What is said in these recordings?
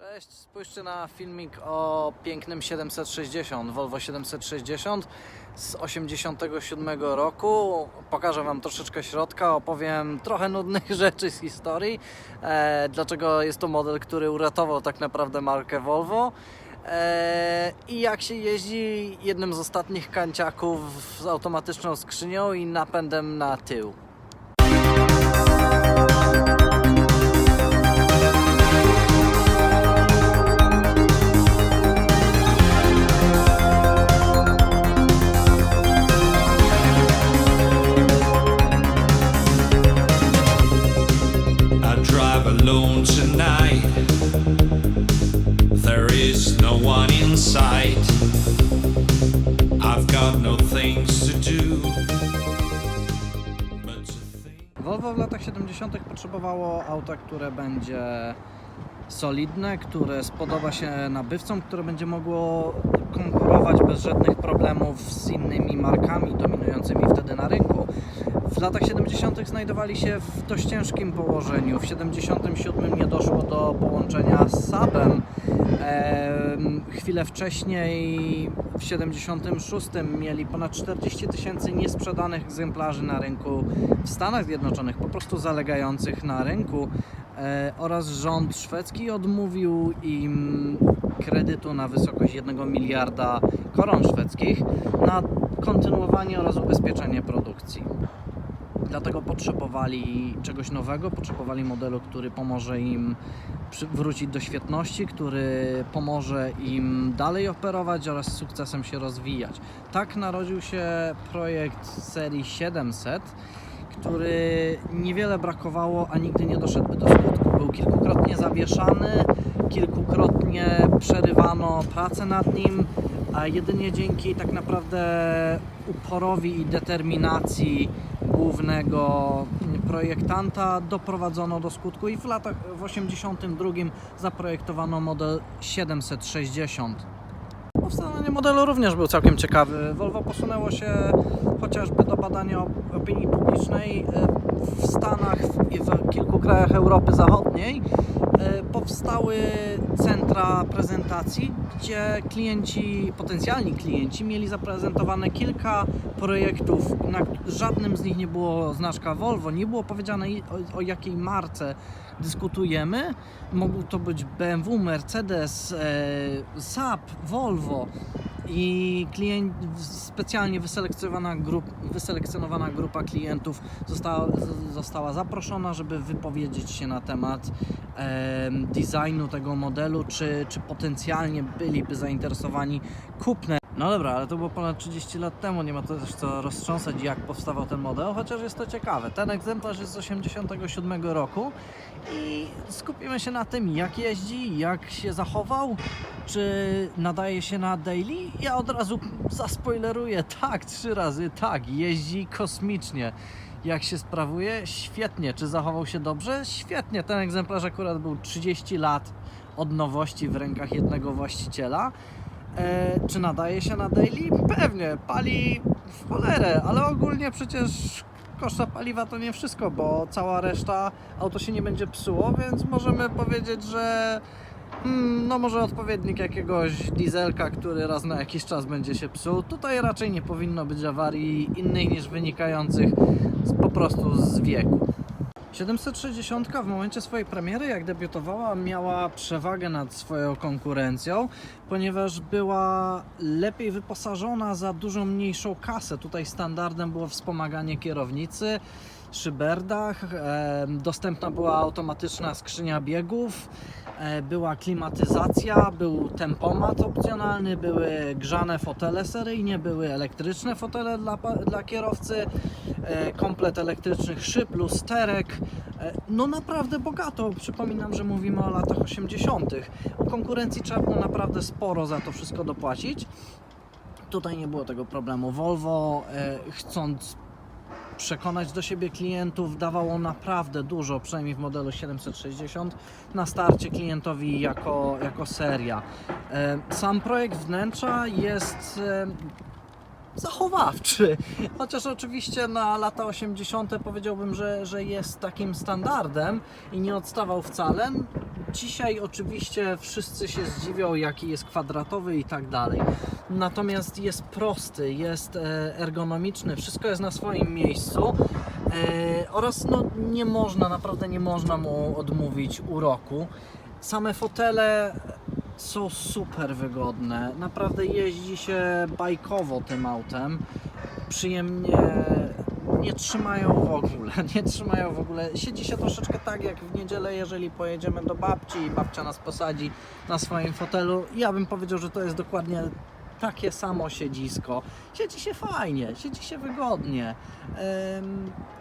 Cześć, spójrzcie na filmik o pięknym 760, Volvo 760 z 87 roku. Pokażę Wam troszeczkę środka, opowiem trochę nudnych rzeczy z historii, e, dlaczego jest to model, który uratował tak naprawdę markę Volvo. E, I jak się jeździ jednym z ostatnich kanciaków z automatyczną skrzynią i napędem na tył. Volvo w latach 70. potrzebowało auta, które będzie solidne, które spodoba się nabywcom, które będzie mogło konkurować bez żadnych problemów z innymi markami dominującymi wtedy na rynku. W latach 70. znajdowali się w dość ciężkim położeniu. W 77 nie doszło do połączenia z Saabem. Em, Chwilę wcześniej, w 76 mieli ponad 40 tysięcy niesprzedanych egzemplarzy na rynku w Stanach Zjednoczonych, po prostu zalegających na rynku e, oraz rząd szwedzki odmówił im kredytu na wysokość 1 miliarda koron szwedzkich na kontynuowanie oraz ubezpieczenie produkcji. Dlatego potrzebowali czegoś nowego, potrzebowali modelu, który pomoże im wrócić do świetności, który pomoże im dalej operować oraz z sukcesem się rozwijać. Tak narodził się projekt serii 700, który niewiele brakowało, a nigdy nie doszedłby do skutku. Był kilkukrotnie zawieszany, kilkukrotnie przerywano pracę nad nim, a jedynie dzięki tak naprawdę uporowi i determinacji głównego projektanta doprowadzono do skutku i w latach w 82 zaprojektowano model 760. Powstanie modelu również był całkiem ciekawy. Volvo posunęło się chociażby do badania op- opinii publicznej e, w Stanach i w kilku krajach Europy Zachodniej. E, Powstały centra prezentacji, gdzie klienci, potencjalni klienci mieli zaprezentowane kilka projektów, na żadnym z nich nie było znaczka Volvo, nie było powiedziane o, o jakiej marce dyskutujemy. Mógł to być BMW, Mercedes, e, Volvo i klient, specjalnie wyselekcjonowana, grup, wyselekcjonowana grupa klientów została, została zaproszona, żeby wypowiedzieć się na temat em, designu tego modelu, czy, czy potencjalnie byliby zainteresowani kupnem. No dobra, ale to było ponad 30 lat temu, nie ma też co roztrząsać jak powstawał ten model, chociaż jest to ciekawe. Ten egzemplarz jest z 87 roku i skupimy się na tym, jak jeździ, jak się zachował, czy nadaje się na daily. Ja od razu zaspoileruję, tak, trzy razy, tak, jeździ kosmicznie. Jak się sprawuje? Świetnie. Czy zachował się dobrze? Świetnie. Ten egzemplarz akurat był 30 lat od nowości w rękach jednego właściciela. E, czy nadaje się na daily? Pewnie, pali w cholerę, ale ogólnie przecież koszta paliwa to nie wszystko, bo cała reszta auto się nie będzie psuło, więc możemy powiedzieć, że hmm, no może odpowiednik jakiegoś dieselka, który raz na jakiś czas będzie się psuł. Tutaj raczej nie powinno być awarii innych niż wynikających z, po prostu z wieku. 760 w momencie swojej premiery, jak debiutowała, miała przewagę nad swoją konkurencją, ponieważ była lepiej wyposażona za dużo mniejszą kasę. Tutaj standardem było wspomaganie kierownicy, szyberdach, e, dostępna była automatyczna skrzynia biegów, e, była klimatyzacja, był tempomat opcjonalny, były grzane fotele seryjnie, były elektryczne fotele dla, dla kierowcy, komplet elektrycznych szyb, lusterek. E, No naprawdę bogato. Przypominam, że mówimy o latach 80. U konkurencji trzeba było naprawdę sporo za to wszystko dopłacić. Tutaj nie było tego problemu. Volvo e, chcąc przekonać do siebie klientów dawało naprawdę dużo, przynajmniej w modelu 760 na starcie klientowi jako, jako seria. E, Sam projekt wnętrza jest e, zachowawczy. Chociaż oczywiście na lata 80. powiedziałbym, że, że jest takim standardem i nie odstawał wcale. dzisiaj oczywiście wszyscy się zdziwią, jaki jest kwadratowy i tak dalej. Natomiast jest prosty, jest e, ergonomiczny, wszystko jest na swoim miejscu e, oraz no, nie można, naprawdę nie można mu odmówić uroku. Same fotele są super wygodne. Naprawdę jeździ się bajkowo tym autem. Przyjemnie nie trzymają w ogóle, nie trzymają w ogóle. Siedzi się troszeczkę tak jak w niedzielę, jeżeli pojedziemy do babci i babcia nas posadzi na swoim fotelu. Ja bym powiedział, że to jest dokładnie takie samo siedzisko. Siedzi się fajnie, siedzi się wygodnie,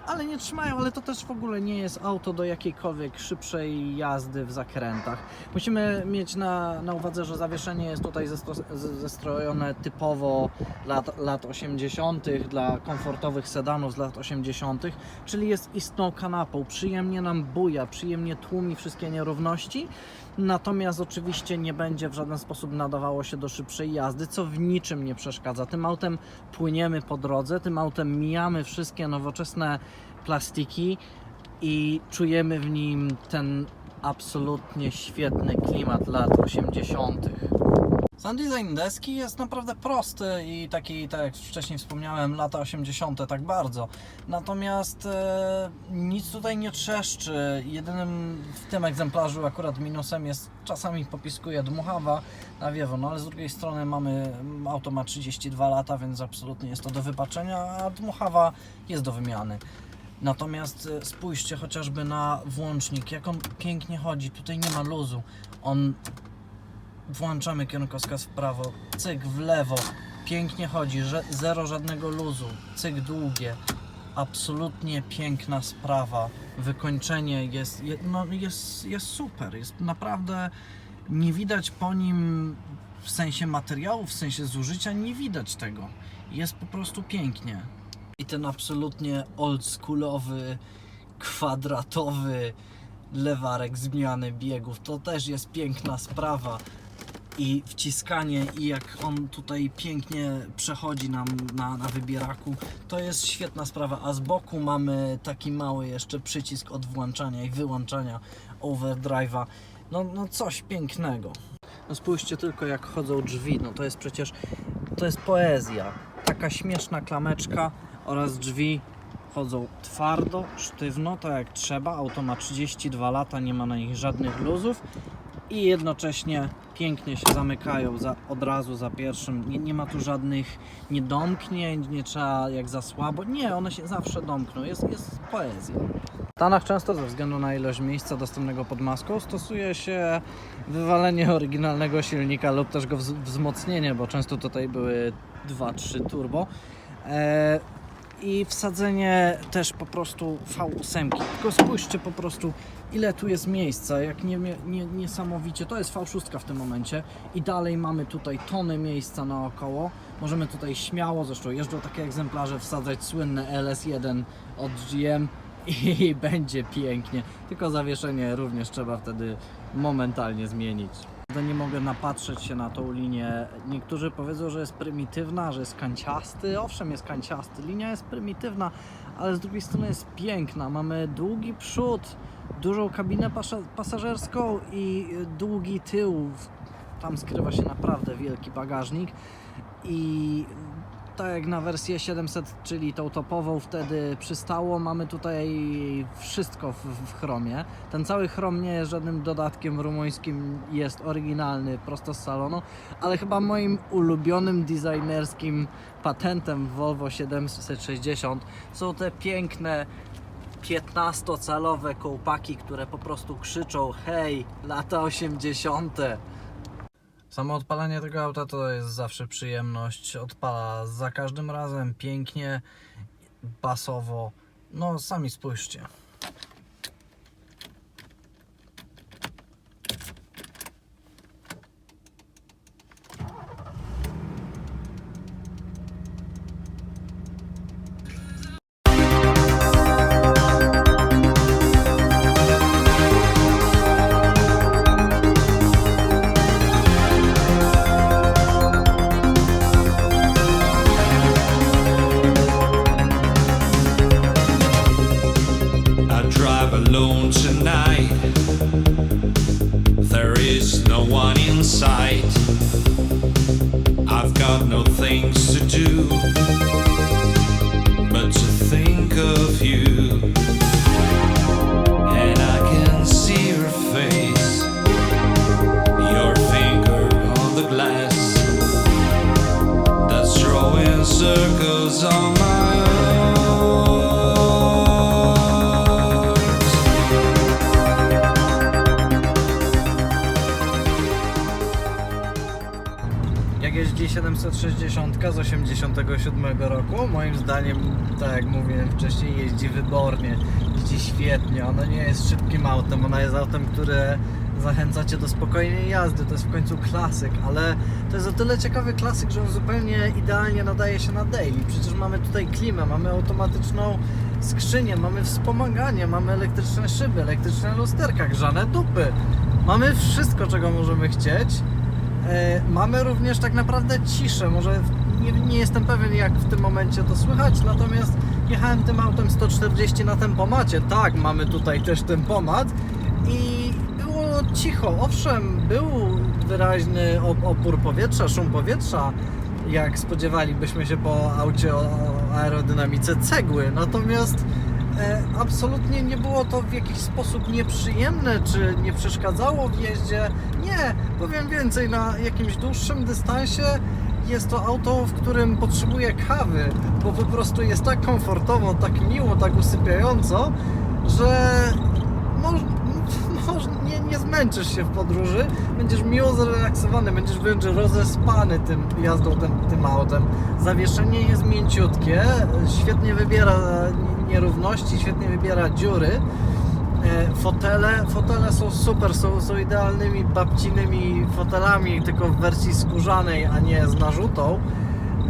ale nie trzymają, ale to też w ogóle nie jest auto do jakiejkolwiek szybszej jazdy w zakrętach. Musimy mieć na, na uwadze, że zawieszenie jest tutaj zestrojone typowo lat, lat 80., dla komfortowych sedanów z lat 80., czyli jest istną kanapą. Przyjemnie nam buja, przyjemnie tłumi wszystkie nierówności, natomiast oczywiście nie będzie w żaden sposób nadawało się do szybszej jazdy, co w niczym nie przeszkadza. Tym autem płyniemy po drodze, tym autem mijamy wszystkie nowoczesne plastiki i czujemy w nim ten absolutnie świetny klimat lat 80. Sam design deski jest naprawdę prosty i taki, tak jak wcześniej wspomniałem, lata 80. tak bardzo. Natomiast e, nic tutaj nie trzeszczy. Jedynym w tym egzemplarzu akurat minusem jest czasami popiskuje dmuchawa na wiewo, no ale z drugiej strony mamy, auto ma 32 lata, więc absolutnie jest to do wypaczenia, a dmuchawa jest do wymiany. Natomiast e, spójrzcie chociażby na włącznik, jak on pięknie chodzi. Tutaj nie ma luzu. On włączamy kierunkowskaz w prawo, cyk w lewo, pięknie chodzi, zero żadnego luzu, cyk długie, absolutnie piękna sprawa, wykończenie jest, je- no, jest, jest super, jest naprawdę, nie widać po nim w sensie materiału, w sensie zużycia, nie widać tego, jest po prostu pięknie. I ten absolutnie oldschoolowy, kwadratowy lewarek zmiany biegów, to też jest piękna sprawa i wciskanie i jak on tutaj pięknie przechodzi nam na, na wybieraku, to jest świetna sprawa, a z boku mamy taki mały jeszcze przycisk od włączania i wyłączania overdrive'a. No, no coś pięknego. No spójrzcie tylko jak chodzą drzwi, no to jest przecież, to jest poezja. Taka śmieszna klameczka oraz drzwi chodzą twardo, sztywno, tak jak trzeba. Auto ma 32 lata, nie ma na nich żadnych luzów i jednocześnie pięknie się zamykają za, od razu za pierwszym. Nie, nie ma tu żadnych niedomknięć, nie trzeba jak za słabo. Nie, one się zawsze domkną. Jest, jest poezja. W Stanach często ze względu na ilość miejsca dostępnego pod maską stosuje się wywalenie oryginalnego silnika lub też go wz- wzmocnienie, bo często tutaj były 2-3 turbo. E, i wsadzenie też po prostu V8. Tylko spójrzcie po prostu, ile tu jest miejsca, jak nie, nie, niesamowicie. To jest V6 w tym momencie i dalej mamy tutaj tony miejsca naokoło. Możemy tutaj śmiało, zresztą jeżdżą takie egzemplarze, wsadzać słynne LS1 od GM i będzie pięknie. Tylko zawieszenie również trzeba wtedy momentalnie zmienić. Nie mogę napatrzeć się na tą linię. Niektórzy powiedzą, że jest prymitywna, że jest kanciasty. Owszem, jest kanciasty. Linia jest prymitywna, ale z drugiej strony jest piękna. Mamy długi przód, dużą kabinę pasażerską i długi tył. Tam skrywa się naprawdę wielki bagażnik. I tak jak na wersję 700, czyli tą topową wtedy przystało, mamy tutaj wszystko w, w chromie. Ten cały chrom nie jest żadnym dodatkiem rumuńskim, jest oryginalny, prosto z salonu, ale chyba moim ulubionym designerskim patentem Volvo 760 są te piękne 15-calowe kołpaki, które po prostu krzyczą hej, lata 80. Samo odpalanie tego auta to jest zawsze przyjemność. Odpala za każdym razem pięknie, basowo. No, sami spójrzcie. 760 z 87 roku, moim zdaniem, tak jak mówiłem wcześniej, jeździ wybornie, jeździ świetnie. Ona nie jest szybkim autem, ona jest autem, które zachęca Cię do spokojnej jazdy. To jest w końcu klasyk, ale to jest o tyle ciekawy klasyk, że on zupełnie idealnie nadaje się na daily. Przecież mamy tutaj klimę, mamy automatyczną skrzynię, mamy wspomaganie, mamy elektryczne szyby, elektryczne lusterka, grzane dupy. Mamy wszystko, czego możemy chcieć. E, Mamy również tak naprawdę ciszę. Może nie, nie jestem pewien, jak w tym momencie to słychać, natomiast jechałem tym autem 140 na tempomacie. Tak, mamy tutaj też tempomat i było cicho. Owszem, był wyraźny op- opór powietrza, szum powietrza, jak spodziewalibyśmy się po aucie o o aerodynamice cegły. Natomiast e, absolutnie nie było to w jakiś sposób nieprzyjemne, czy nie przeszkadzało w jeździe. Nie, powiem więcej, na jakimś dłuższym dystansie jest to auto, w którym potrzebuję kawy, bo po prostu jest tak komfortowo, tak miło, tak usypiająco, że moż, moż, nie, nie zmęczysz się w podróży, będziesz miło zrelaksowany, będziesz wręcz rozespany tym jazdą tym, tym autem. Zawieszenie jest mięciutkie, świetnie wybiera nierówności, świetnie wybiera dziury. E, Fotele, fotele są super, są, są idealnymi babcinymi fotelami, tylko w wersji skórzanej, a nie z narzutą.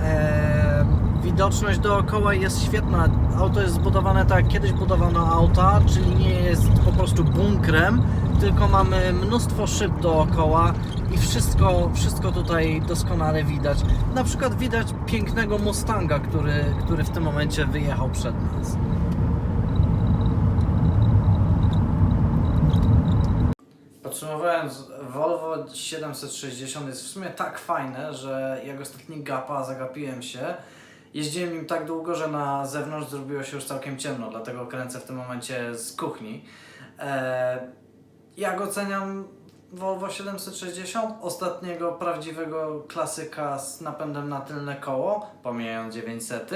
E, widoczność dookoła jest świetna. Auto jest zbudowane tak, jak kiedyś budowano auta, czyli nie jest po prostu bunkrem, tylko mamy mnóstwo szyb dookoła i wszystko, wszystko tutaj doskonale widać. Na przykład widać pięknego Mustanga, który, który w tym momencie wyjechał przed nas. Podsumowując, Volvo 760 jest w sumie tak fajne, że jak ostatni gapa zagapiłem się. Jeździłem nim tak długo, że na zewnątrz zrobiło się już całkiem ciemno, dlatego kręcę w tym momencie z kuchni. Eee, jak oceniam Volvo 760? Ostatniego prawdziwego klasyka z napędem na tylne koło, pomijając 900.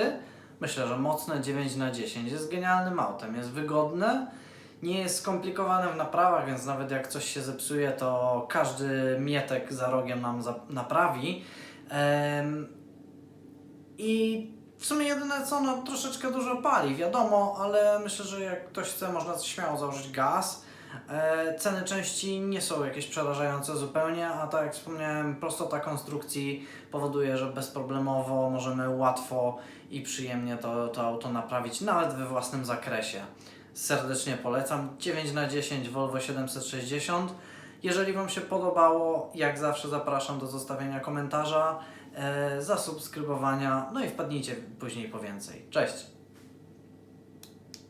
Myślę, że mocne 9 na 10 jest genialnym autem, jest wygodne nie jest skomplikowane w naprawach, więc nawet jak coś się zepsuje, to każdy mietek za rogiem nam naprawi. I w sumie jedyne co, no troszeczkę dużo pali, wiadomo, ale myślę, że jak ktoś chce, można śmiało założyć gaz. E, Ceny części nie są jakieś przerażające zupełnie, a tak jak wspomniałem, prostota konstrukcji powoduje, że bezproblemowo możemy łatwo i przyjemnie to, to auto naprawić, nawet we własnym zakresie. Serdecznie polecam. 9 na 10 Volvo 760. Jeżeli Wam się podobało, jak zawsze zapraszam do zostawienia komentarza, e, zasubskrybowania, no i wpadnijcie później po więcej. Cześć!